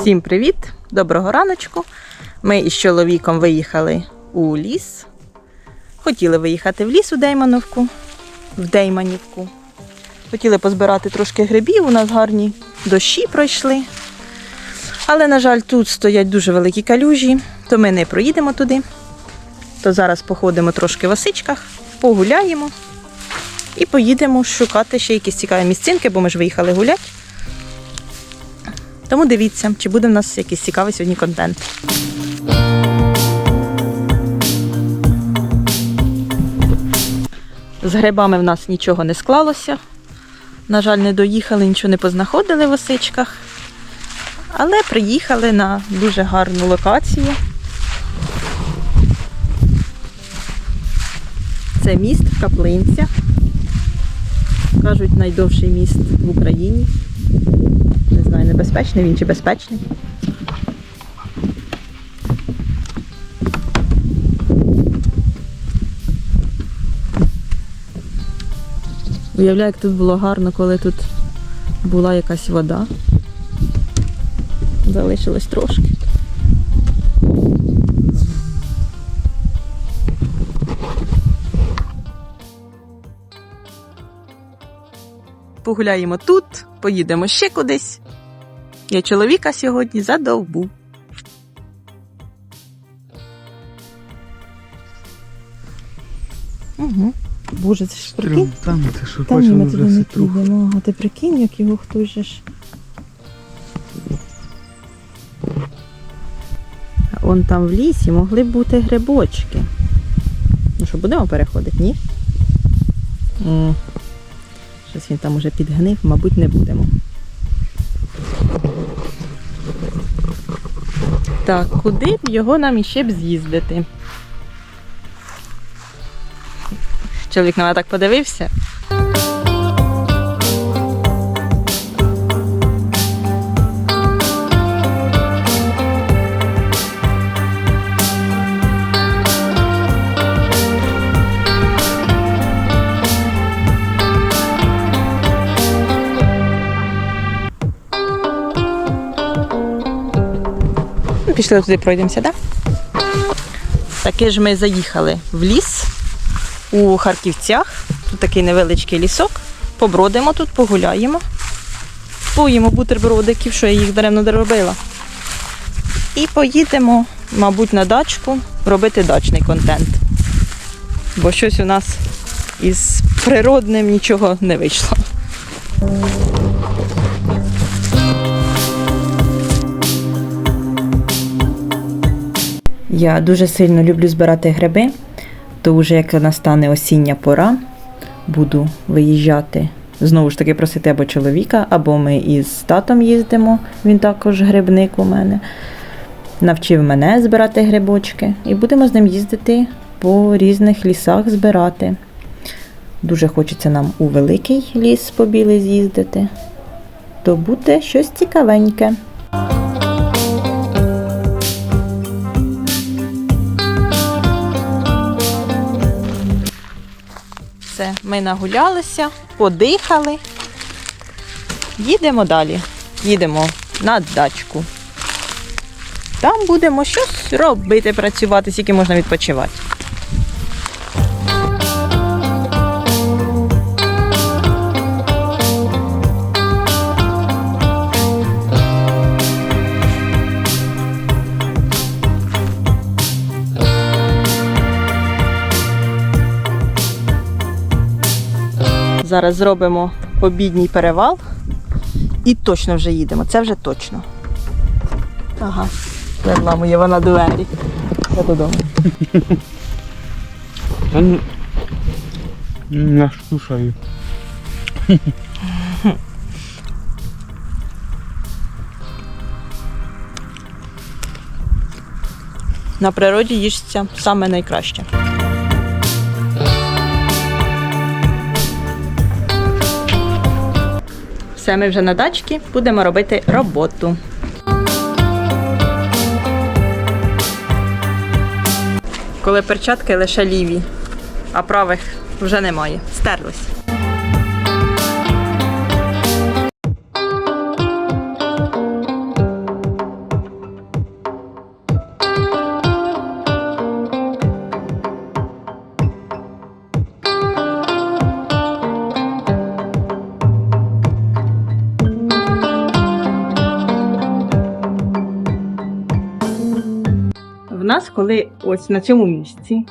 Всім привіт! Доброго раночку. Ми із чоловіком виїхали у ліс. Хотіли виїхати в ліс у Деймановку, в Дейманівку. Хотіли позбирати трошки грибів, у нас гарні дощі пройшли. Але, на жаль, тут стоять дуже великі калюжі, то ми не проїдемо туди. То зараз походимо трошки в осичках, погуляємо і поїдемо шукати ще якісь цікаві місцинки, бо ми ж виїхали гуляти. Тому дивіться, чи буде в нас якийсь цікавий сьогодні контент. З грибами в нас нічого не склалося. На жаль, не доїхали, нічого не познаходили в осичках. Але приїхали на дуже гарну локацію. Це міст в Каплинцях. Кажуть, найдовший міст в Україні. Знаю, небезпечний він чи безпечний. Уявляю, як тут було гарно, коли тут була якась вода. Залишилось трошки. Погуляємо тут, поїдемо ще кудись. Я чоловіка сьогодні задовбу. Угу. Боже, це ж прикинь. Там ти що Та ні, хочемо ми туди не підемо. А ти прикинь, як його хтось же ж. А Он там в лісі могли б бути грибочки. Ну що, будемо переходити, ні? Щось він там уже підгнив, мабуть, не будемо. Так, куди б його нам іще б з'їздити? Чоловік на мене так подивився. Пішли туди пройдемося, так? Таки ж ми заїхали в ліс у Харківцях. Тут такий невеличкий лісок. Побродимо тут, погуляємо. Поїмо бутербродиків, що я їх даремно не робила. І поїдемо, мабуть, на дачку робити дачний контент. Бо щось у нас із природним нічого не вийшло. Я дуже сильно люблю збирати гриби, то вже як настане осіння пора, буду виїжджати. Знову ж таки просити або чоловіка, або ми із татом їздимо, він також грибник у мене. Навчив мене збирати грибочки і будемо з ним їздити по різних лісах збирати. Дуже хочеться нам у великий ліс побілий з'їздити, то буде щось цікавеньке. Ми нагулялися, подихали. Їдемо далі. Їдемо на дачку. Там будемо щось робити, працювати, скільки можна відпочивати. Зараз зробимо обідній перевал і точно вже їдемо. Це вже точно. Ага. Переламує вона двері. Я додому. Та ну, Я слушаю. На природі їжться саме найкраще. Все, ми вже на дачці, будемо робити роботу. Коли перчатки лише ліві, а правих вже немає. Стерлись. Нас, коли ось на цьому місці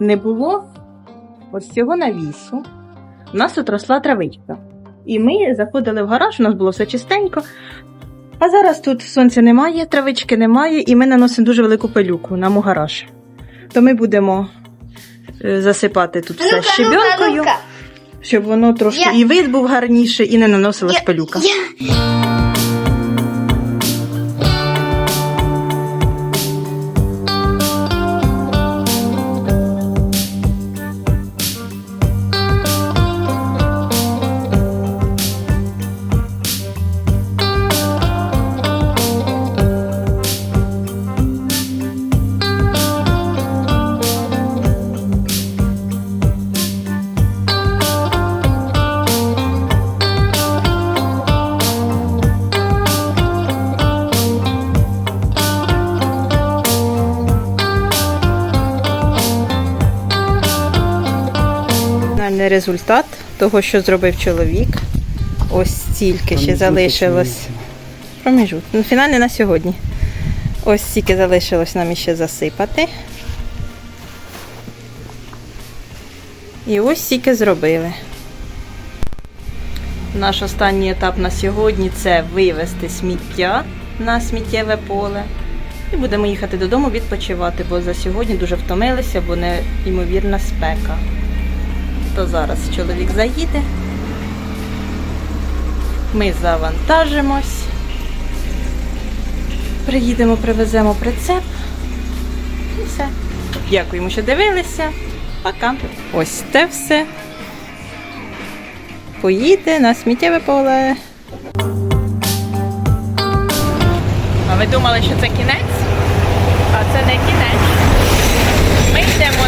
не було ось цього навісу, у нас тут росла травичка. І ми заходили в гараж, у нас було все чистенько. А зараз тут сонця немає, травички немає, і ми наносимо дуже велику пилюку нам у гараж. То ми будемо е, засипати тут все щебенкою, щоб воно трошки і вид був гарніший, і не наносилась пилюка. Фінальний результат того, що зробив чоловік. Ось стільки ще залишилось. Проміжут. Ну, фінальний на сьогодні. Ось стільки залишилось нам іще засипати. І ось стільки зробили. Наш останній етап на сьогодні це вивезти сміття на сміттєве поле. І будемо їхати додому відпочивати, бо за сьогодні дуже втомилися, бо неймовірна спека. То зараз чоловік заїде. Ми завантажимось. Приїдемо, привеземо прицеп. І все. Дякуємо, що дивилися. Пока. Ось те все. Поїде на сміттєве поле. А ви думали, що це кінець? А це не кінець. Ми йдемо